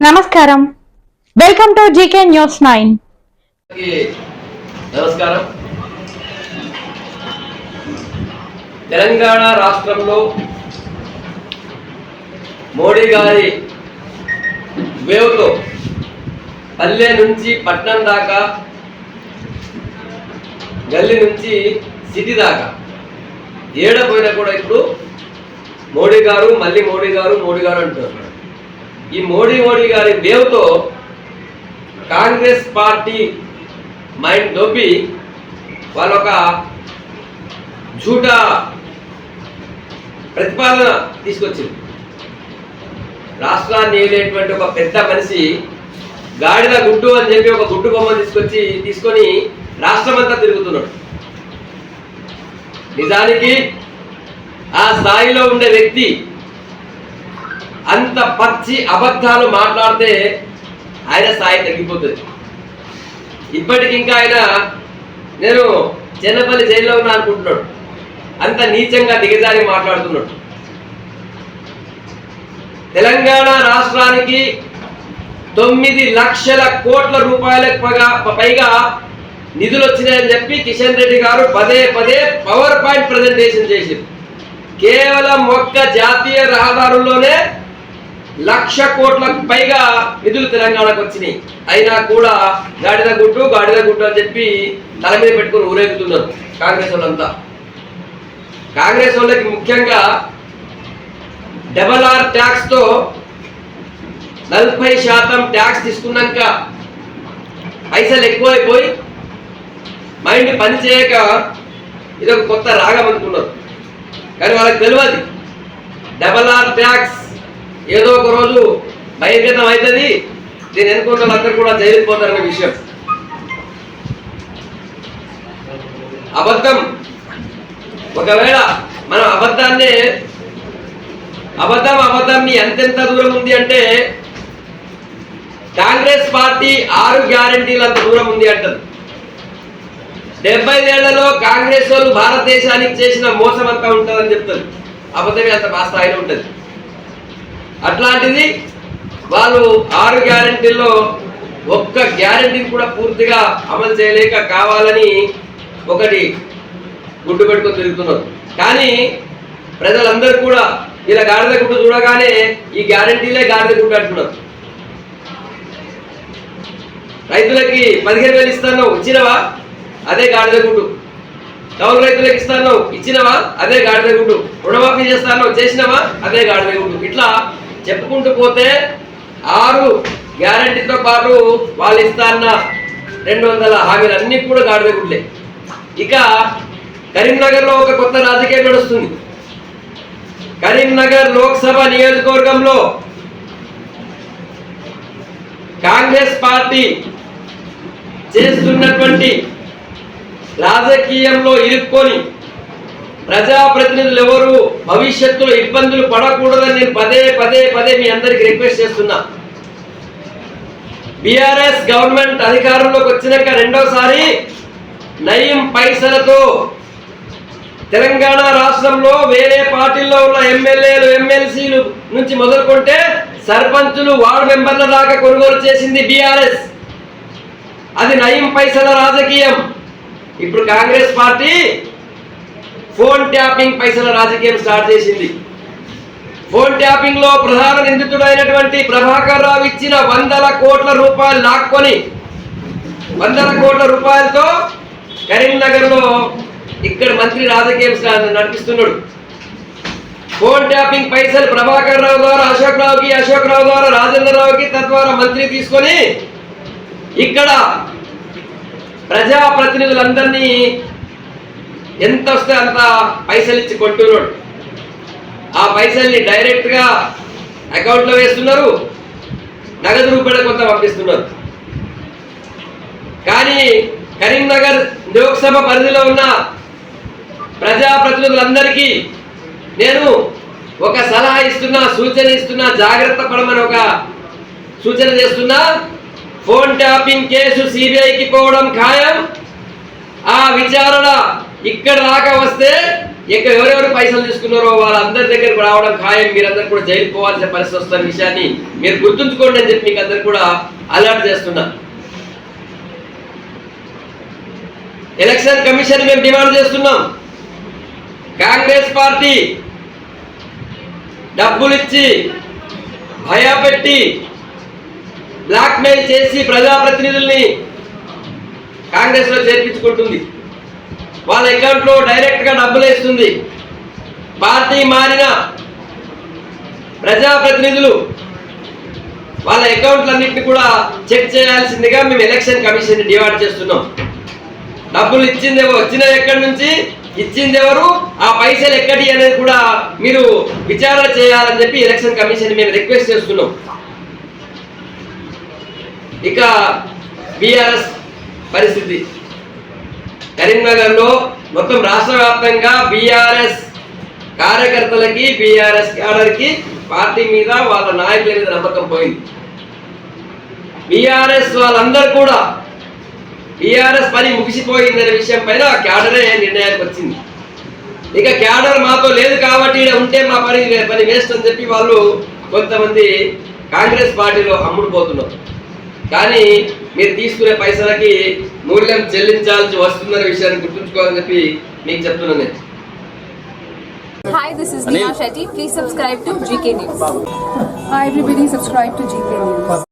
నమస్కారం. Welcome to GK news nine నమస్కారం. తెలంగాణ రాష్ట్రంలో మోడీ గారి వేవ్తో పల్లె నుంచి పట్నం దాకా గల్లీ నుంచి సిటీ దాకా ఏడ పోయినా కూడా ఇప్పుడు మోడీ గారు మళ్ళీ మోడీ గారు మోడీ గారు అంటున్నారు. ఈ మోడీ మోడీ గారి వేవ్తో కాంగ్రెస్ పార్టీ మైండ్ దొబ్బి వాళ్ళొక ఒక జూటా ప్రతిపాదన తీసుకొచ్చింది. రాష్ట్రాన్ని ఏలేటువంటి ఒక పెద్ద మనిషి గాడిద గుడ్డు అని చెప్పి ఒక గుడ్డు బొమ్మ తీసుకొచ్చి తీసుకొని రాష్ట్రమంతా తిరుగుతున్నాడు. నిజానికి ఆ స్థాయిలో ఉండే వ్యక్తి అంత పచ్చి అబద్ధాలు మాట్లాడితే ఆయన స్థాయి తగ్గిపోతుంది. ఇప్పటికి ఇంకా ఆయన నేను చిన్నపల్లి జైల్లో ఉన్నా అనుకుంటున్నాడు. అంత నీచంగా దిగజారి మాట్లాడుతున్నాడు. తెలంగాణ రాష్ట్రానికి తొమ్మిది లక్షల కోట్ల రూపాయలకు పైగా పైగా నిధులు వచ్చినాయని చెప్పి కిషన్ రెడ్డి గారు పదే పదే పవర్ పాయింట్ ప్రజెంటేషన్ చేసింది. కేవలం ఒక్క జాతీయ రహదారుల్లోనే లక్ష కోట్లకు పైగా నిధులు తెలంగాణకు వచ్చినాయి. అయినా కూడా గాడిద గుట్టు గాడిద గుట్టు అని చెప్పి తల మీద పెట్టుకుని ఊరేగుతున్నారు కాంగ్రెస్ వాళ్ళంతా. కాంగ్రెస్ వాళ్ళకి ముఖ్యంగా డబల్ ఆర్ ట్యాక్స్తో నలభై శాతం ట్యాక్స్ తీసుకున్నాక పైసలు ఎక్కువైపోయి మైండ్ పని చేయక ఇది ఒక కొత్త రాగం అనుకున్నారు. కానీ వాళ్ళకి తెలియదు డబల్ ఆర్ ట్యాక్స్ ఏదో ఒక రోజు బహిర్గతం అవుతుంది నేను ఎన్నుకున్న వాళ్ళందరూ కూడా జైలుకి పోతారనే విషయం. అబద్ధం. ఒకవేళ మనం అబద్ధాన్ని అబద్ధం అబద్ధం ఎంతెంత దూరం ఉంది అంటే కాంగ్రెస్ పార్టీ ఆరు గ్యారంటీలు అంత దూరం ఉంది అంటది. డెబ్బై ఏళ్ళలో కాంగ్రెస్ వాళ్ళు భారతదేశానికి చేసిన మోసం అంతా ఉంటుందని చెప్తారు అబద్ధమే అంత మా స్థాయిలో ఉంటుంది. అట్లాంటిది వాళ్ళు ఆరు గ్యారంటీల్లో ఒక్క గ్యారంటీని కూడా పూర్తిగా అమలు చేయలేక కావాలని ఒకటి గుడ్డు పెట్టుకొని తిరుగుతున్నారు. కానీ ప్రజలందరూ కూడా ఇలా గాడిద గుడ్డు చూడగానే ఈ గ్యారంటీలే గాడిద గుడ్డు అంటున్నారు. రైతులకి పదిహేను వేలు ఇస్తాను ఇచ్చినవా? అదే గాడిద గుడ్డు. కౌలు రైతులకు ఇస్తాను ఇచ్చినవా? అదే గాడిద గుడ్డు. రుణమాఫీ చేస్తాను చేసినవా? అదే గాడిద గుడ్డు. ఇట్లా చెప్పుకుంటూ పోతే ఆరు గ్యారంటీతో పాటు వాళ్ళు ఇస్తాన్న రెండు వందల హామీలన్నీ కూడా గాడిద గుడ్లే. ఇక కరీంనగర్లో ఒక కొత్త రాజకీయం నడుస్తుంది. కరీంనగర్ లోక్సభ నియోజకవర్గంలో కాంగ్రెస్ పార్టీ చేస్తున్నటువంటి రాజకీయంలో ఇరుక్కొని ప్రజాప్రతినిధులు ఎవరు భవిష్యత్తులో ఇబ్బందులు పడకూడదని నేను పదే పదే పదే మీ అందరికి రిక్వెస్ట్ చేస్తున్నా. బీఆర్ఎస్ గవర్నమెంట్ అధికారంలోకి వచ్చినాక రెండోసారి నయం పైసలతో తెలంగాణ రాష్ట్రంలో వేరే పార్టీల్లో ఉన్న ఎమ్మెల్యేలు ఎమ్మెల్సీలు నుంచి మొదలుకుంటే సర్పంచులు వార్డు మెంబర్ల దాకా కొనుగోలు చేసింది బీఆర్ఎస్. అది నయం పైసల రాజకీయం. ఇప్పుడు కాంగ్రెస్ పార్టీ ఫోన్ ట్యాపింగ్ పైసల రాజకీయం స్టార్ట్ చేసింది. ఫోన్ ట్యాపింగ్లో ప్రధాన నిందితుడైనటువంటి ప్రభాకర్ రావు ఇచ్చిన వందల కోట్ల రూపాయలు లాక్కొని వందల కోట్ల రూపాయలతో కరీంనగర్లో ఇక్కడ మంత్రి రాజకీయం నడిపిస్తున్నాడు. ఫోన్ ట్యాపింగ్ పైసలు ప్రభాకర్ రావు ద్వారా అశోక్ రావుకి అశోక్ రావు ద్వారా రాజేంద్ర రావుకి తద్వారా మంత్రి తీసుకొని ఇక్కడ ప్రజాప్రతినిధులందరినీ ఎంత వస్తే అంత పైసలు ఇచ్చి కొంటున్నాడు ఆ పైసల్ని డైరెక్ట్గా అకౌంట్లో వేస్తున్నారు. నగదు రూపాయలు కొంత పంపిస్తున్నారు. కానీ కరీంనగర్ లోక్సభ పరిధిలో ఉన్న ప్రజాప్రతినిధులందరికీ నేను ఒక సలహా ఇస్తున్నా సూచన ఇస్తున్నా జాగ్రత్త పడమని ఒక సూచన చేస్తున్నా. ఫోన్ ట్యాపింగ్ కేసు సిబిఐకి పోవడం ఖాయం. ఆ విచారణ ఇక్కడ రాక వస్తే ఇక్కడ ఎవరెవరు పైసలు తీసుకున్నారో వాళ్ళందరి దగ్గరకు రావడం ఖాయం. మీరందరూ కూడా జైలు పోవాల్సిన పరిస్థితి వస్తున్న విషయాన్ని మీరు గుర్తుంచుకోండి అని చెప్పి మీకు అందరు కూడా అలర్ట్ చేస్తున్నా. ఎలక్షన్ కమిషన్ మేము డిమాండ్ చేస్తున్నాం. కాంగ్రెస్ పార్టీ డబ్బులు ఇచ్చి భయపెట్టి బ్లాక్మెయిల్ చేసి ప్రజాప్రతినిధుల్ని కాంగ్రెస్లో చేర్పించుకుంటుంది. వాళ్ళ అకౌంట్లో డైరెక్ట్గా డబ్బులు వేస్తుంది. పార్టీ మారిన ప్రజాప్రతినిధులు వాళ్ళ అకౌంట్లన్నింటినీ కూడా చెక్ చేయాల్సిందిగా మేము ఎలక్షన్ కమిషన్ డివైడ్ చేస్తున్నాం. డబ్బులు ఇచ్చింది వచ్చిన ఎక్కడి నుంచి? ఇచ్చింది ఎవరు? ఆ పైసలు ఎక్కడి అనేది కూడా మీరు విచారణ చేయాలని చెప్పి ఎలక్షన్ కమిషన్ మేము రిక్వెస్ట్ చేస్తున్నాం. ఇక బీఆర్ఎస్ పరిస్థితి. కరీంనగర్లో మొత్తం రాష్ట్ర వ్యాప్తంగా బీఆర్ఎస్ కార్యకర్తలకి బీఆర్ఎస్ క్యాడర్కి పార్టీ మీద వాళ్ళ నాయకుల మీద నమ్మకం పోయింది. బీఆర్ఎస్ వాళ్ళందరూ కూడా బీఆర్ఎస్ పని ముగిసిపోయిందనే విషయం పైన క్యాడరే నిర్ణయానికి వచ్చింది. ఇక క్యాడర్ మాతో లేదు కాబట్టి ఉంటే మా పని పని వేస్ట్ అని చెప్పి వాళ్ళు కొంతమంది కాంగ్రెస్ పార్టీలో అమ్ముడుపోతున్నారు. కానీ మీరు తీసుకునే పైసలకి మూల్యం చెల్లించాల్సి వస్తుందనే విషయాన్ని గుర్తుంచుకోవాలని చెప్పి మీకు చెప్తున్నాను నేను Hi, this is Neha Shetty. Please subscribe to GK News. Hi everybody, subscribe to GK News.